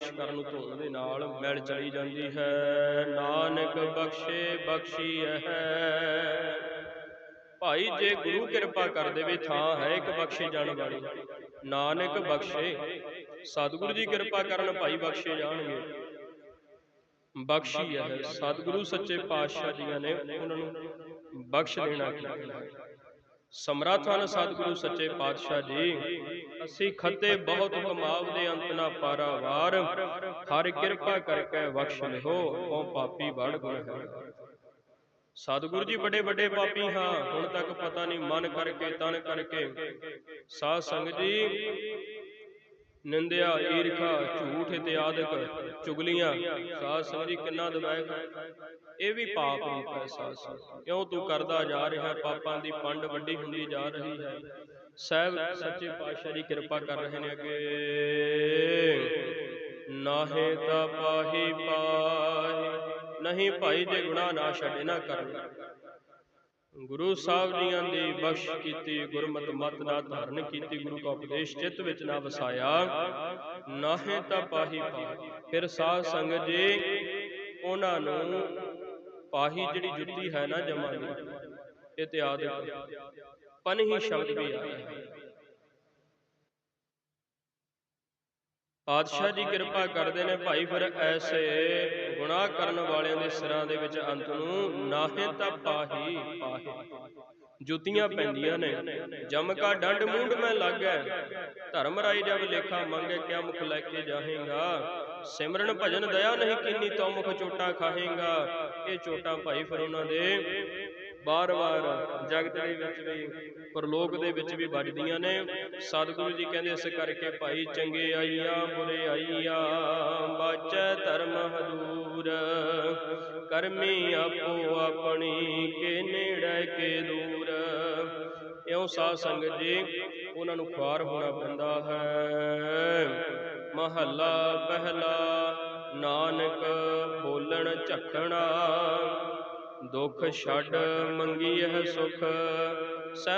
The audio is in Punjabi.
ਕਰਨ ਨੂੰ ਦੇ ਨਾਲ ਮੈਲ ਚਲੀ ਜਾਂਦੀ ਹੈ। ਨਾਨਕ ਬਖਸ਼ੇ, ਬਖਸ਼ੀ ਹੈ ਭਾਈ, ਜੇ ਗੁਰੂ ਕਿਰਪਾ ਕਰ ਦੇਵੇ ਥਾਂ ਹੈ ਇੱਕ ਬਖਸ਼ੇ ਜਾਣ ਵਾਲੀ। ਨਾਨਕ ਬਖਸ਼ੇ, ਸਤਿਗੁਰੂ ਜੀ ਕਿਰਪਾ ਕਰਨ ਭਾਈ ਬਖਸ਼ੇ ਜਾਣਗੇ। ਬਖਸ਼ੀ ਹੈ ਸਤਿਗੁਰੂ ਸੱਚੇ ਪਾਤਸ਼ਾਹ ਜੀਆਂ ਨੇ ਉਹਨਾਂ ਨੂੰ ਬਖਸ਼ ਦੇਣਾ ਕੀਤਾ ਹੈ ਸਮਰੱਥ ਹਨ ਸਤਿਗੁਰੂ ਸੱਚੇ ਪਾਤਸ਼ਾਹ ਜੀ, ਅਸੀਂ ਖੱਤੇ ਬਹੁਤ ਕਮਾਵਦੇ ਅੰਤ ਨਾ ਪਾਰਾਵਾਰ, ਹਰ ਕਿਰਪਾ ਕਰਕੇ ਬਖਸ਼ ਲਿਓ, ਉਹ ਪਾਪੀ ਵੜ ਗੁਣ ਸਤਿਗੁਰੂ ਜੀ, ਵੱਡੇ ਵੱਡੇ ਪਾਪੀ ਹਾਂ, ਹੁਣ ਤੱਕ ਪਤਾ ਨਹੀਂ ਮਨ ਕਰਕੇ ਤਨ ਕਰਕੇ। ਸਾਧ ਸੰਗਤ ਜੀ ਨਿੰਦਿਆ, ਈਰਖਾ, ਝੂਠ ਇਤਿਆਦਿਕ ਚੁਗਲੀਆਂ ਸਾਧ ਸੰਗਤ ਕਿੰਨਾ ਦਬਾਇਕ ਇਹ ਵੀ ਪਾਪ ਰੂਪ ਹੈ ਸਾਧ ਕਿਉਂ ਤੂੰ ਕਰਦਾ ਜਾ ਰਿਹਾ? ਪਾਪਾਂ ਦੀ ਪੰਡ ਵੱਡੀ ਹੁੰਦੀ ਜਾ ਰਹੀ ਹੈ। ਸਹਿਬ, ਸੱਚੇ ਪਾਤਸ਼ਾਹ ਦੀ ਕਿਰਪਾ ਕਰ ਰਹੇ ਨੇ ਅੱਗੇ। ਨਾਹੇ ਤਾਂ ਪਾਹੀ ਪਾਹੀ, ਨਹੀਂ ਭਾਈ ਜੇ ਗੁਨਾਹ ਨਾ ਛੱਡੇ ਨਾ ਕਰਨ ਗੁਰੂ ਸਾਹਿਬ ਜੀਆਂ ਦੀ ਬਖਸ਼ ਕੀਤੀ, ਗੁਰਮਤਿ ਮਤ ਨਾ ਧਾਰਨ ਕੀਤੀ, ਗੁਰੂ ਕਾ ਉਪਦੇਸ਼ ਚਿੱਤ ਵਿੱਚ ਨਾ ਵਸਾਇਆ, ਨਾਹੇ ਤਾਂ ਪਾਹੀ ਪਾਹੀ ਫਿਰ ਸਾਧ ਸੰਗਤ ਜੀ, ਉਹਨਾਂ ਨੂੰ ਪਾਹੀ ਜਿਹੜੀ ਜੁੱਤੀ ਹੈ ਨਾ ਜਮਾਂ ਦੀ ਇਤਿਆਦ ਪਨਹੀ ਸ਼ਬਦ ਵੀ ਆਇਆ ਹੈ ਪਾਤਸ਼ਾਹ ਜੀ ਕਿਰਪਾ ਕਰਦੇ ਨੇ ਭਾਈ ਫਿਰ ਐਸੇ ਗੁਨਾਹ ਕਰਨ ਵਾਲਿਆਂ ਦੇ ਸਿਰਾਂ ਦੇ ਵਿੱਚ ਅੰਤ ਨੂੰ ਨਾਹੇ ਤਾਂ ਪਾਹੀ ਪਾਹੀ। ਜੁੱਤੀਆਂ ਪੈਂਦੀਆਂ ਨੇ, ਜਮ ਕਾ ਡੰਡ ਮੂੰਡ ਮੈਂ ਲੱਗੈ। ਧਰਮ ਰਾਈ ਜਬ ਲੇਖਾ ਮੰਗੇ, ਕਿਆ ਮੁਖ ਲੈ ਕੇ ਜਾਹੇਗਾ? ਸਿਮਰਨ ਭਜਨ ਦਇਆ ਨਹੀਂ ਕਿੰਨੀ ਤੋ ਮੁਖ ਚੋਟਾ ਖਾਹੇਗਾ। ਇਹ ਚੋਟਾ ਭਾਈ ਫਿਰ ਉਹਨਾਂ ਦੇ ਬਾਰ-ਬਾਰ ਜਗਤ ਦੇ ਵਿੱਚ ਵੀ, ਪਰਲੋਕ ਦੇ ਵਿੱਚ ਵੀ ਵੱਜਦੀਆਂ ਨੇ। ਸਤਿਗੁਰੂ ਜੀ ਕਹਿੰਦੇ ਇਸ ਕਰਕੇ ਭਾਈ ਚੰਗੇ ਆਈਆਂ, ਬੁਰੇ ਆਈਆਂ। ਬਾਚੈ ਧਰਮ ਹਦੂਰ, ਕਰਮੀ ਆਪੋ ਆਪਣੀ, ਕੇ ਨੇੜੇ ਕੇ ਦੂਰ। ਇਉਂ ਸਾਧ ਸੰਗਤ ਜੀ, ਉਹਨਾਂ ਨੂੰ ਖੁਆਰ ਹੋਣਾ ਪੈਂਦਾ ਹੈ। ਮਹੱਲਾ ਪਹਿਲਾ ਨਾਨਕ ਬੋਲਣ ਝਖਣਾ ਦੁੱਖ ਛੱਡ ਮੰਗੀਐ ਸੁਖ। ਸਹਿ